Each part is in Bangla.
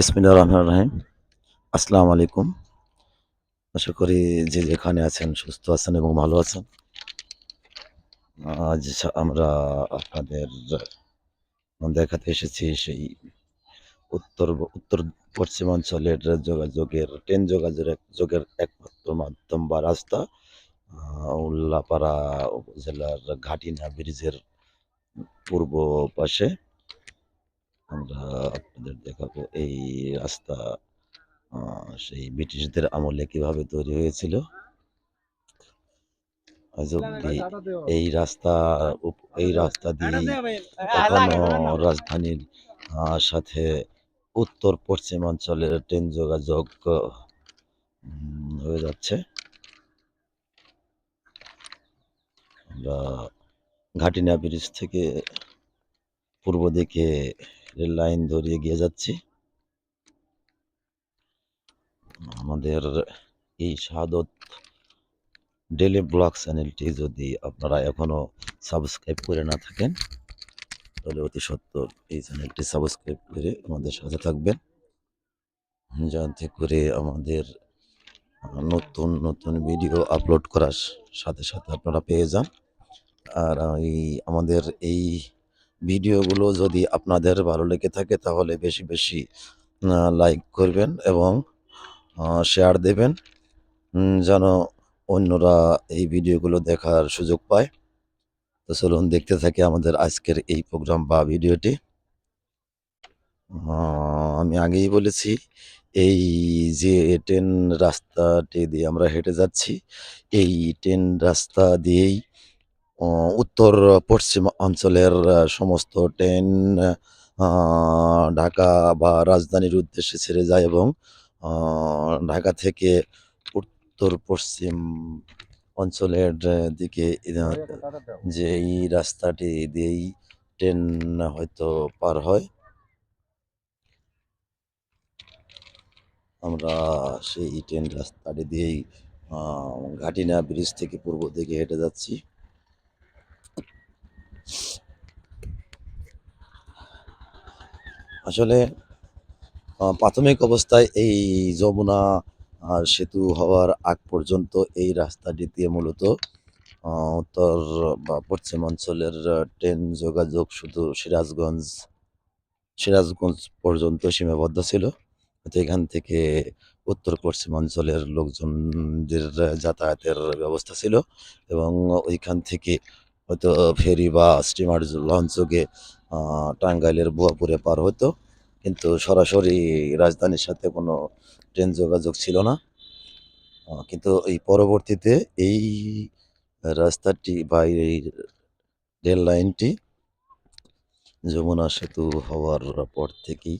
বিসমিল্লাহির রহমানির রহিম। আসসালামু আলাইকুম। আশা করি যে যেখানে আছেন সুস্থ আছেন এবং ভালো আছেন। আজ আমরা আপনাদের দেখাতে এসেছি সেই উত্তর উত্তর পশ্চিমাঞ্চলের যোগাযোগের, ট্রেন যোগাযোগের যোগের একমাত্র মাধ্যম বা রাস্তা উল্লাপাড়া উপজেলার ঘাটিনা ব্রিজের পূর্ব পাশে। আমরা আপনাদের দেখাবো এই রাস্তা সেই ব্রিটিশদের আমলে কীভাবে তৈরি হয়েছিল। এই রাস্তা এই রাস্তা দিয়ে এখনও রাজধানীর সাথে উত্তর পশ্চিমাঞ্চলের ট্রেন যোগাযোগ হয়ে যাচ্ছে। আমরা ঘাটিনা ব্রিজ থেকে পূর্ব দিকে রেল লাইন ধরিয়ে এগিয়ে যাচ্ছি। আমাদের এই শাহাদত ডেলি ব্লগ চ্যানেলটি যদি আপনারা এখনও সাবস্ক্রাইব করে না থাকেন, তাহলে অতি সত্বর এই চ্যানেলটি সাবস্ক্রাইব করে আমাদের সাথে থাকবেন। যাতে করে আমাদের নতুন, নতুন ভিডিও আপলোড করার সাথে, সাথে আপনারা পেয়ে যান। আর এই আমাদের এই ভিডিওগুলো যদি আপনাদের ভালো লেগে থাকে তাহলে বেশি, বেশি লাইক করবেন এবং শেয়ার দেবেন। যেন অন্যরা এই ভিডিওগুলো দেখার সুযোগ পায়। তো চলুন দেখতে থাকি আমাদের আজকের এই প্রোগ্রাম বা ভিডিওটি। আমি আগেই বলেছি এই যে ট্রেন রাস্তাটি দিয়ে আমরা হেঁটে যাচ্ছি, এই ট্রেন রাস্তা দিয়েই উত্তর পশ্চিম অঞ্চলের সমস্ত ট্রেন ঢাকা বা রাজধানীর উদ্দেশ্যে ছেড়ে যায় এবং ঢাকা থেকে উত্তর পশ্চিম অঞ্চলের দিকে যে এই রাস্তাটি দিয়েই ট্রেন হয়তো পার হয়। আমরা সেই ট্রেন রাস্তাটি দিয়েই ঘাটিনা ব্রিজ থেকে পূর্ব দিকে হেঁটে যাচ্ছি। আসলে প্রাথমিক অবস্থায় এই যমুনা আ সেতু হওয়ার আগ পর্যন্ত এই রাস্তাটি দিয়ে মূলত উত্তর বা পশ্চিমাঞ্চলের ট্রেন যোগাযোগ শুধু সিরাজগঞ্জ সিরাজগঞ্জ পর্যন্ত সীমাবদ্ধ ছিল। তো এখান থেকে উত্তর পশ্চিমাঞ্চলের লোকজনদের যাতায়াতের ব্যবস্থা ছিল এবং ওইখান থেকে হয়তো ফেরি বা স্টিমার লঞ্চ যোগে আ, টাঙ্গাইলের ভুয়াপুরে পার হতো। কিন্তু সরাসরি রাজধানীর সাথে কোনো ট্রেন যোগাযোগ ছিল না। কিন্তু এই পরবর্তীতে এই রাস্তাটি বা এই রেল লাইনটি যমুনা সেতু হওয়ার পর থেকেই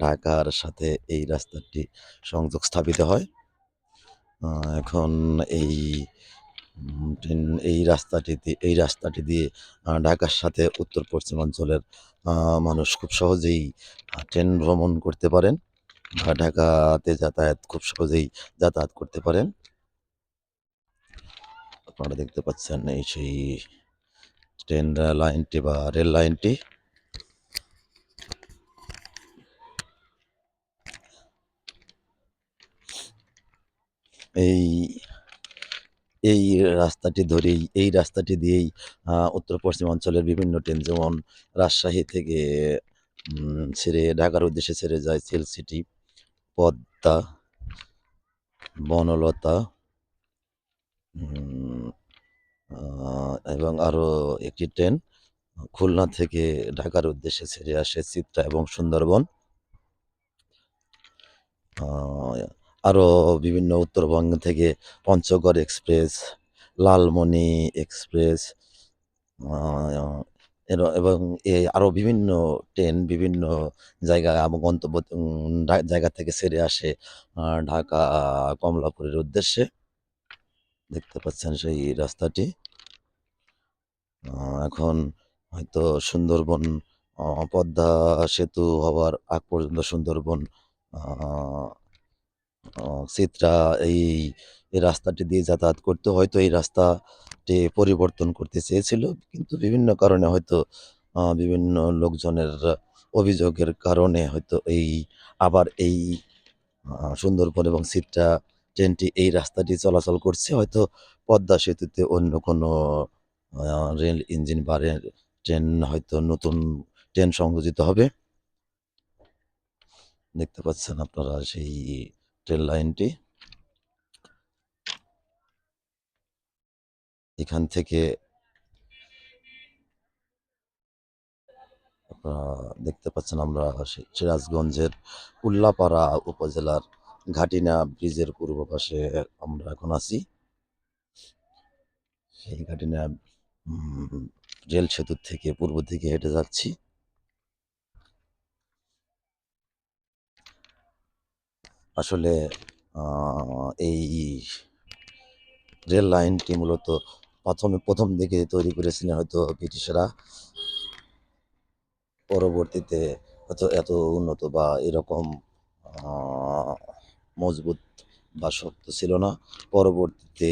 ঢাকার সাথে এই রাস্তাটি সংযোগ স্থাপিত হয়। এখন এই ট্রেন এই রাস্তাটিতে এই রাস্তাটি দিয়ে ঢাকার সাথে উত্তর পশ্চিমাঞ্চলের মানুষ খুব সহজেই ট্রেন ভ্রমণ করতে পারেন ঢাকাতে যাতায়াত খুব সহজেই যাতায়াত করতে পারেন। আপনারা দেখতে পাচ্ছেন এই সেই ট্রেন লাইনটি বা রেল লাইনটি। এই এই রাস্তাটি ধরেই এই রাস্তাটি দিয়েই উত্তর পশ্চিমাঞ্চলের বিভিন্ন ট্রেন যেমন রাজশাহী থেকে ছেড়ে ঢাকার উদ্দেশ্যে ছেড়ে যায় সিল্ক সিটি, পদ্মা, বনলতা এবং আরও একটি ট্রেন খুলনা থেকে ঢাকার উদ্দেশ্যে ছেড়ে আসে চিত্রা এবং সুন্দরবন। আ আরও বিভিন্ন উত্তরবঙ্গ থেকে পঞ্চগড় এক্সপ্রেস, লালমনি এক্সপ্রেস এর এবং এ আরও বিভিন্ন ট্রেন বিভিন্ন জায়গা গন্তব্য জায়গা থেকে সেরে আসে ঢাকা কমলাপুরের উদ্দেশ্যে। দেখতে পাচ্ছেন সেই রাস্তাটি। এখন হয়তো সুন্দরবন পদ্মা সেতু হওয়ার আগ পর্যন্ত সুন্দরবন চিত্রা এই, এই রাস্তাটি দিয়ে যাতায়াত করতে হয়তো এই রাস্তাটি পরিবর্তন করতে চেয়েছিল। কিন্তু বিভিন্ন কারণে হয়তো বিভিন্ন লোকজনের অভিযোগের কারণে হয়তো এই আবার এই সুন্দরবন এবং সিটটা ট্রেনটি এই রাস্তাটি চলাচল করছে। হয়তো পদ্মা সেতুতে অন্য কোনো রেল ইঞ্জিন বা রেল ট্রেন হয়তো নতুন ট্রেন সংযোজিত হবে। দেখতে পাচ্ছেন আপনারা সেই ট্রেন লাইনটি। এখান থেকে আপনারা দেখতে পাচ্ছেন আমরা সিরাজগঞ্জের উল্লাপাড়া উপজেলার ঘাটিনা ব্রিজের পূর্ব পাশে আমরা এখন আছি। সেই ঘাটিনা রেল সেতুর থেকে পূর্ব দিকে হেঁটে যাচ্ছি। আসলে এই রেল লাইনটি মূলত প্রথমে, প্রথম দিকে তৈরি করেছিলেন হয়তো ব্রিটিশরা। পরবর্তীতে হয়তো এত উন্নত বা এরকম মজবুত বা শক্ত ছিল না। পরবর্তীতে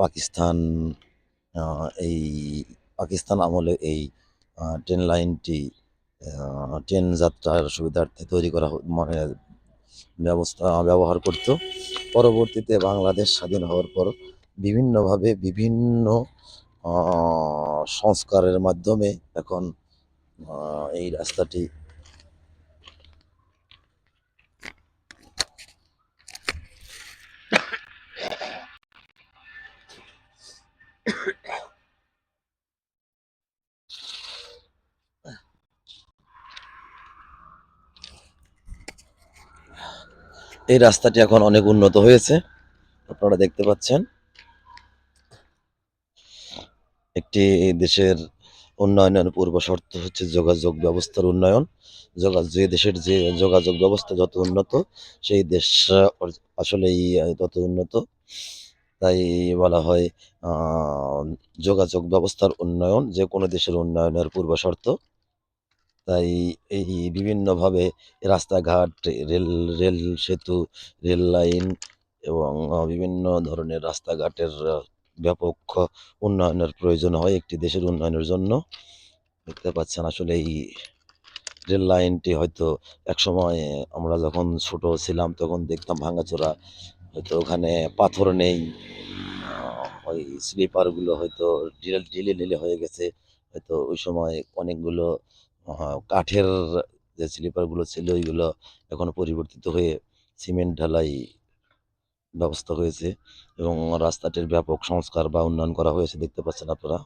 পাকিস্তান এই পাকিস্তান আমলে এই ট্রেন লাইনটি ট্রেন যাত্রার সুবিধার্থে তৈরি করা মানে ব্যবস্থা ব্যবহার করত। পরবর্তীতে বাংলাদেশ স্বাধীন হওয়ার পর বিভিন্নভাবে বিভিন্ন সংস্কারের মাধ্যমে এখন এই রাস্তাটি এই রাস্তাটি এখন অনেক উন্নত হয়েছে। আপনারা দেখতে পাচ্ছেন। একটি দেশের উন্নয়নের পূর্ব শর্ত হচ্ছে যোগাযোগ ব্যবস্থার উন্নয়ন। যে দেশের যে যোগাযোগ ব্যবস্থা যত উন্নত, সেই দেশ আসলেই তত উন্নত। তাই বলা হয় যোগাযোগ ব্যবস্থার উন্নয়ন যেকোনো দেশের উন্নয়নের পূর্ব শর্ত। তাই এই বিভিন্নভাবে রাস্তাঘাট, রেল রেল সেতু, রেল লাইন এবং বিভিন্ন ধরনের রাস্তাঘাটের ব্যাপক উন্নয়নের প্রয়োজন হয় একটি দেশের উন্নয়নের জন্য। দেখতে পাচ্ছেন আসলে এই রেল লাইনটি হয়তো একসময় আমরা যখন ছোট ছিলাম তখন দেখতাম ভাঙাচোরা। হয়তো ওখানে পাথর নেই। ওই স্লিপারগুলো হয়তো ঢিলে ঢিলে, ঢিলে হয়ে গেছে। হয়তো ওই সময় অনেকগুলো কাঠের যে স্লিপারগুলো ছিল, ওইগুলো এখন পরিবর্তিত হয়ে সিমেন্ট ঢালাই ব্যবস্থা হয়েছে এবং রাস্তাটির ব্যাপক সংস্কার বা উন্নয়ন করা হয়েছে, দেখতে পাচ্ছেন আপনারা।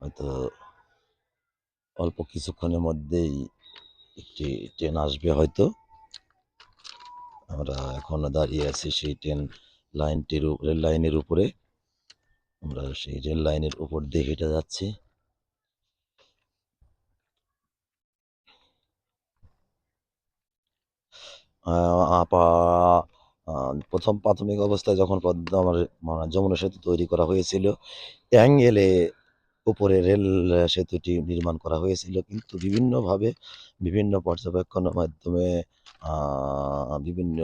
হয়তো অল্প কিছুক্ষণের মধ্যেই একটি ট্রেন আসবে হয়তো। আমরা এখনও দাঁড়িয়ে আছি সেই ট্রেন লাইনটির রেল লাইনের উপরে। আমরা সেই রেল লাইনের উপর দিয়ে হেঁটে যাচ্ছি। ১ম প্রাথমিক অবস্থায় যখন পদ্মা আমার মানে যমুনা সেতু তৈরি করা হয়েছিল, অ্যাঙ্গেলে উপরে রেল সেতুটি নির্মাণ করা হয়েছিল। কিন্তু বিভিন্নভাবে বিভিন্ন পর্যবেক্ষণের মাধ্যমে বিভিন্ন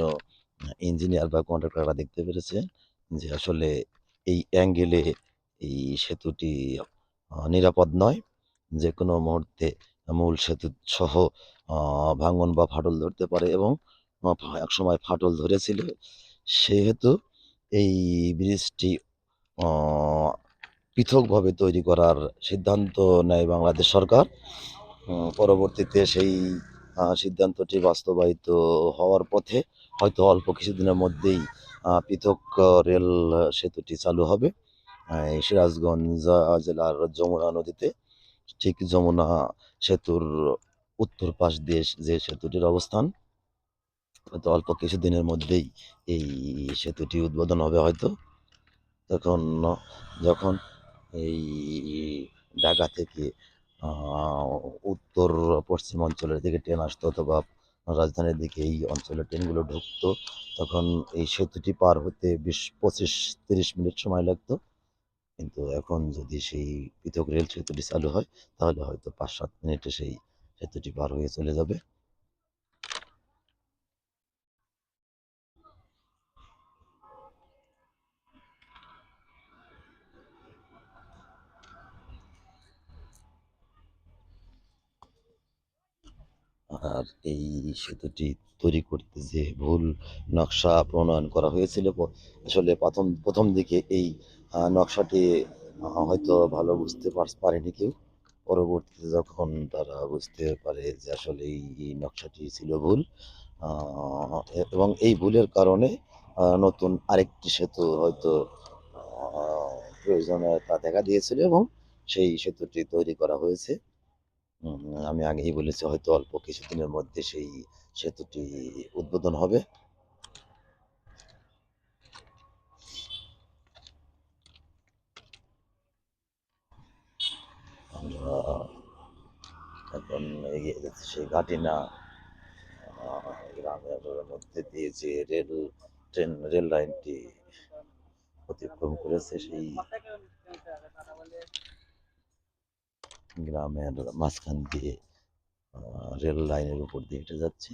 ইঞ্জিনিয়ার বা কন্ট্রাক্টররা দেখতে পেরেছে যে আসলে এই অ্যাঙ্গেলে এই সেতুটি নিরাপদ নয়। যে কোনো মুহূর্তে মূল সেতু সহ ভাঙন বা ফাটল ধরতে পারে এবং আ একসময় ফাটল ধরেছিল। সেহেতু এই ব্রিজটি পৃথকভাবে তৈরি করার সিদ্ধান্ত নেয় বাংলাদেশ সরকার। পরবর্তীতে সেই সিদ্ধান্তটি বাস্তবায়িত হওয়ার পথে হয়তো অল্প কিছুদিনের মধ্যেই পৃথক রেল সেতুটি চালু হবে। সিরাজগঞ্জ জেলার যমুনা নদীতে। ঠিক যমুনা সেতুর উত্তর পাশ দিয়ে যে সেতুটির অবস্থান। হয়তো অল্প কিছুদিনের মধ্যেই এই সেতুটি উদ্বোধন হবে হয়তো। তখন, যখন এই ঢাকা থেকে উত্তর পশ্চিম অঞ্চলের দিকে ট্রেন আসতো অথবা রাজধানীর দিকে এই অঞ্চলের ট্রেনগুলো ঢুকতো, তখন এই সেতুটি পার হতে ২০, ২৫, ৩০ মিনিট সময় লাগতো। কিন্তু এখন যদি সেই পৃথক রেল সেতুটি চালু হয় তাহলে হয়তো ৫-৭ মিনিটে সেই সেতুটি পার হয়ে চলে যাবে। আর এই সেতুটি তৈরি করতে যে ভুল নকশা প্রণয়ন করা হয়েছিল আসলে প্রথম প্রথম দিকে এই নকশাটি হয়তো ভালো বুঝতে পার- পারেনি কেউ। পরবর্তীতে যখন তারা বুঝতে পারে যে আসলে এই নকশাটি ছিল ভুল এবং এই ভুলের কারণে নতুন আরেকটি সেতু হয়তো প্রয়োজনীয়তা দেখা দিয়েছিল এবং সেই সেতুটি তৈরি করা হয়েছে। আমি আগেই বলেছি হয়তো অল্প কিছুদিনের মধ্যে সেই সেতুটি উদ্বোধন হবে। আমরা এখন এগিয়ে সেই গ্রামের মধ্যে দিয়ে যে রেল, ট্রেন, রেল লাইনটি অতিক্রম করেছে সেই গ্রামের মাঝখান দিয়ে রেল লাইনের উপর দিয়ে হেঁটে যাচ্ছি।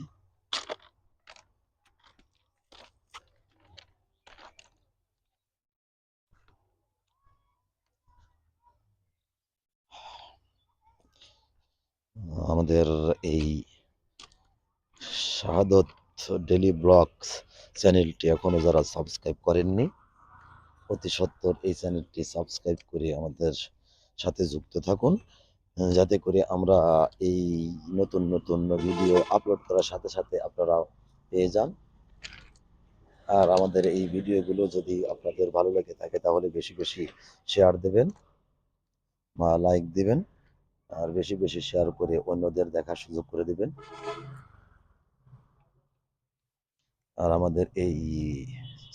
আমাদের এই শাহাদত ডেলি ব্লগস চ্যানেলটি এখনও যারা সাবস্ক্রাইব করেননি, অতি সত্বর এই চ্যানেলটি সাবস্ক্রাইব করে আমাদের সাথে যুক্ত থাকুন। যাতে করে আমরা এই নতুন নতুন ভিডিও আপলোড করার সাথে সাথে আপনারা পেয়ে যান। আর আমাদের এই ভিডিওগুলো যদি আপনাদের ভালো লেগে থাকে, তাহলে বেশি বেশি শেয়ার দেবেন বা লাইক দিবেন, আর বেশি বেশি শেয়ার করে অন্যদের দেখার সুযোগ করে দিবেন। আর আমাদের এই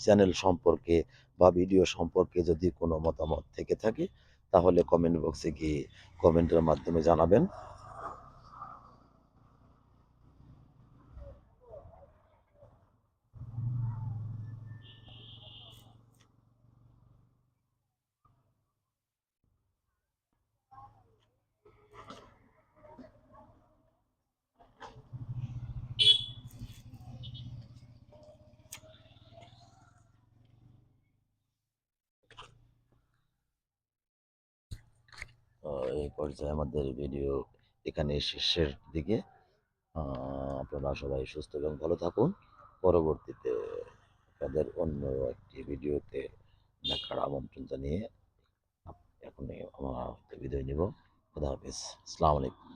চ্যানেল সম্পর্কে বা ভিডিও সম্পর্কে যদি কোনো মতামত থেকে থাকে তাহলে কমেন্ট বক্সে গিয়ে কমেন্টের মাধ্যমে জানাবেন। এই পর্যায়ে আমাদের ভিডিও এখানে শেষের দিকে। আপনারা সবাই সুস্থ এবং ভালো থাকুন। পরবর্তীতে তাদের অন্য একটি ভিডিওতে দেখার আমন্ত্রণ জানিয়ে এখন আমার বিদায় নিব। খুদা হাফিজ। আসসালামু আলাইকুম।